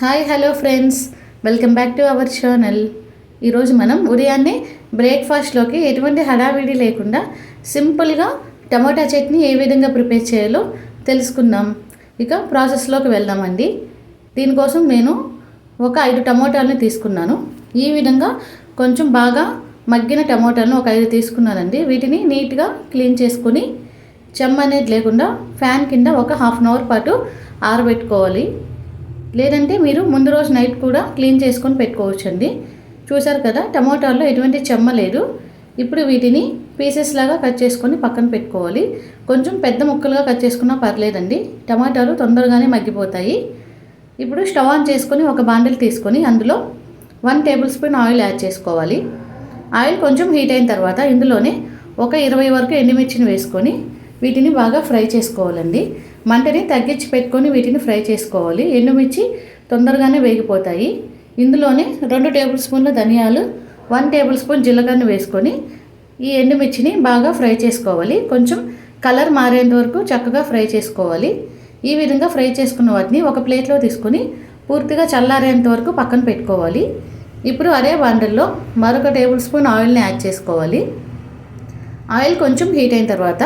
Hi hello friends. Welcome back to our channel. ఈరోజు మనం ఉదయాన్నే బ్రేక్ఫాస్ట్లోకి ఎటువంటి హడావిడి లేకుండా సింపుల్గా టమాటా చట్నీ ఏ విధంగా ప్రిపేర్ చేయాలో తెలుసుకుందాం. ఇక ప్రాసెస్లోకి వెళ్దామండి. దీనికోసం నేను ఒక ఐదు టమోటాలని తీసుకున్నాను. ఈ విధంగా కొంచెం బాగా మగ్గిన టమోటాలను ఒక ఐదు తీసుకున్నానండి. వీటిని నీట్గా క్లీన్ చేసుకొని చెమ్మ అనేది లేకుండా ఫ్యాన్ కింద ఒక హాఫ్ అన్ అవర్ పాటు ఆరబెట్టుకోవాలి. లేదంటే మీరు ముందు రోజు నైట్ కూడా క్లీన్ చేసుకొని పెట్టుకోవచ్చండి. చూసారు కదా టమోటాల్లో ఎటువంటి చెమ్మ లేదు. ఇప్పుడు వీటిని పీసెస్ లాగా కట్ చేసుకొని పక్కన పెట్టుకోవాలి. కొంచెం పెద్ద ముక్కలుగా కట్ చేసుకున్నా పర్లేదండి. టమాటాలు తొందరగానే మగ్గిపోతాయి. ఇప్పుడు స్టవ్ ఆన్ చేసుకొని ఒక బాండిల్ తీసుకొని అందులో one table spoon oil add చేసుకోవాలి. ఆయిల్ కొంచెం హీట్ అయిన తర్వాత ఇందులోనే ఒక ఇరవై వరకు ఎండుమిర్చిని వేసుకొని వీటిని బాగా ఫ్రై చేసుకోవాలండి. మంటని తగ్గించి పెట్టుకొని వీటిని ఫ్రై చేసుకోవాలి. ఎండుమిర్చి తొందరగానే వేగిపోతాయి. ఇందులోనే రెండు టేబుల్ స్పూన్ల ధనియాలు వన్ టేబుల్ స్పూన్ జీలకర్ర వేసుకొని ఈ ఎండుమిర్చిని బాగా ఫ్రై చేసుకోవాలి. కొంచెం కలర్ మారేంత వరకు చక్కగా ఫ్రై చేసుకోవాలి. ఈ విధంగా ఫ్రై చేసుకున్న వాటిని ఒక ప్లేట్లో తీసుకొని పూర్తిగా చల్లారేంత వరకు పక్కన పెట్టుకోవాలి. ఇప్పుడు అదే బండల్లో మరొక టేబుల్ స్పూన్ ఆయిల్ని యాడ్ చేసుకోవాలి. ఆయిల్ కొంచెం హీట్ అయిన తర్వాత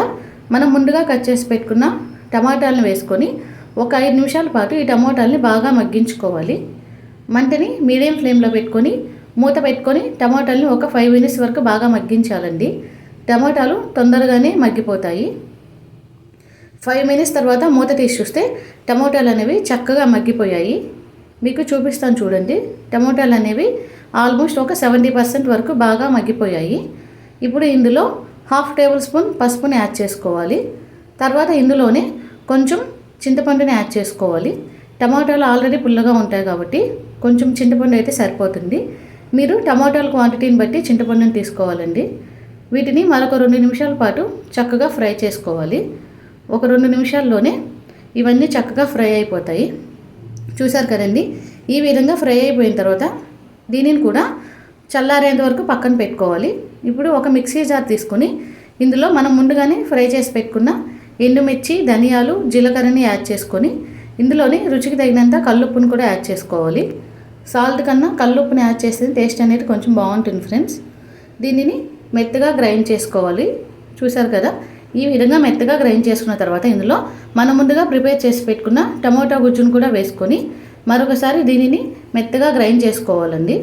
మనం ముందుగా కట్ చేసి పెట్టుకున్న టమాటాలను వేసుకొని ఒక ఐదు నిమిషాల పాటు ఈ టమాటాలని బాగా మగ్గించుకోవాలి. మంటని మీడియం ఫ్లేమ్లో పెట్టుకొని మూత పెట్టుకొని టమాటాలని ఒక ఫైవ్ మినిట్స్ వరకు బాగా మగ్గించాలండి. టమాటాలు తొందరగానే మగ్గిపోతాయి. ఫైవ్ మినిట్స్ తర్వాత మూత తీసి చూస్తే టమోటాలు అనేవి చక్కగా మగ్గిపోయాయి. మీకు చూపిస్తాను చూడండి. టమోటాలు అనేవి ఆల్మోస్ట్ ఒక సెవెంటీ పర్సెంట్ వరకు బాగా మగ్గిపోయాయి. ఇప్పుడు ఇందులో హాఫ్ టేబుల్ స్పూన్ పసుపుని యాడ్ చేసుకోవాలి. తర్వాత ఇందులోనే కొంచెం చింతపండుని యాడ్ చేసుకోవాలి. టమాటాలు ఆల్రెడీ పుల్లగా ఉంటాయి కాబట్టి కొంచెం చింతపండు అయితే సరిపోతుంది. మీరు టమాటాల క్వాంటిటీని బట్టి చింతపండుని తీసుకోవాలండి. వీటిని మరొక రెండు నిమిషాల పాటు చక్కగా ఫ్రై చేసుకోవాలి. ఒక రెండు నిమిషాల్లోనే ఇవన్నీ చక్కగా ఫ్రై అయిపోతాయి. చూసారు కదండి? ఈ విధంగా ఫ్రై అయిపోయిన తర్వాత దీనిని కూడా చల్లారేంత వరకు పక్కన పెట్టుకోవాలి. ఇప్పుడు ఒక మిక్సీ జార్ తీసుకొని ఇందులో మనం ముందుగానే ఫ్రై చేసి పెట్టుకున్న ఎండుమిర్చి ధనియాలు జీలకర్రని యాడ్ చేసుకొని ఇందులోని రుచికి తగినంత కల్లుప్పును కూడా యాడ్ చేసుకోవాలి. సాల్ట్ కన్నా కల్లుప్పుని యాడ్ చేస్తే టేస్ట్ అనేది కొంచెం బాగుంటుంది ఫ్రెండ్స్. దీనిని మెత్తగా గ్రైండ్ చేసుకోవాలి. చూసారు కదా? ఈ విధంగా మెత్తగా గ్రైండ్ చేసుకున్న తర్వాత ఇందులో మనం ముందుగా ప్రిపేర్ చేసి పెట్టుకున్న టమోటా గుజ్జును కూడా వేసుకొని మరొకసారి దీనిని మెత్తగా గ్రైండ్ చేసుకోవాలండి.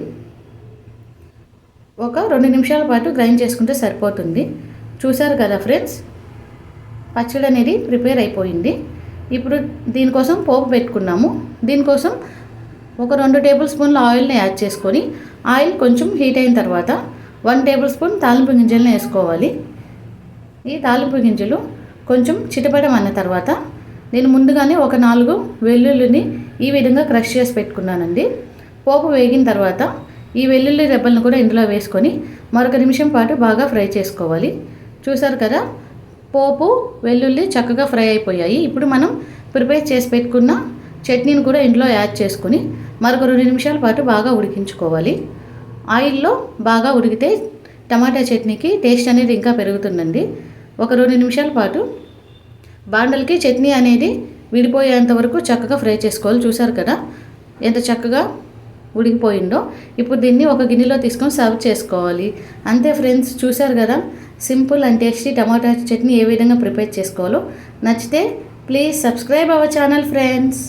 ఒక రెండు నిమిషాల పాటు గ్రైండ్ చేసుకుంటే సరిపోతుంది. చూసారు కదా ఫ్రెండ్స్? పచ్చడి అనేది ప్రిపేర్ అయిపోయింది. ఇప్పుడు దీనికోసం పోపు పెట్టుకున్నాము. దీనికోసం ఒక రెండు టేబుల్ స్పూన్ల ఆయిల్ని యాడ్ చేసుకొని ఆయిల్ కొంచెం హీట్ అయిన తర్వాత వన్ టేబుల్ స్పూన్ తాలింపు గింజలను వేసుకోవాలి. ఈ తాలింపు గింజలు కొంచెం చిటపడం అన్న తర్వాత నేను ముందుగానే ఒక నాలుగు వెల్లుల్లిని ఈ విధంగా క్రష్ చేసి పెట్టుకున్నానండి. పోపు వేగిన తర్వాత ఈ వెల్లుల్లి రెబ్బలను కూడా ఇందులో వేసుకొని మరొక నిమిషం పాటు బాగా ఫ్రై చేసుకోవాలి. చూసారు కదా? పోపు వెల్లుల్లి చక్కగా ఫ్రై అయిపోయాయి. ఇప్పుడు మనం ప్రిపేర్ చేసి పెట్టుకున్న చట్నీని కూడా ఇంట్లో యాడ్ చేసుకుని మరొక రెండు నిమిషాల పాటు బాగా ఉడికించుకోవాలి. ఆయిల్లో బాగా ఉడికితే టమాటా చట్నీకి టేస్ట్ అనేది ఇంకా పెరుగుతుందండి. ఒక రెండు నిమిషాల పాటు బాండలకి చట్నీ అనేది విడిపోయేంత వరకు చక్కగా ఫ్రై చేసుకోవాలి. చూసారు కదా ఎంత చక్కగా ఉడికిపోయిందో. ఇప్పుడు దీన్ని ఒక గిన్నెలో తీసుకొని సర్వ్ చేసుకోవాలి. అంతే ఫ్రెండ్స్ చూసారు కదా సింపుల్ అండ్ టేస్టీ టమాటా చట్నీ ఏ విధంగా ప్రిపేర్ చేసుకోవాలో నచ్చితే please subscribe our channel friends.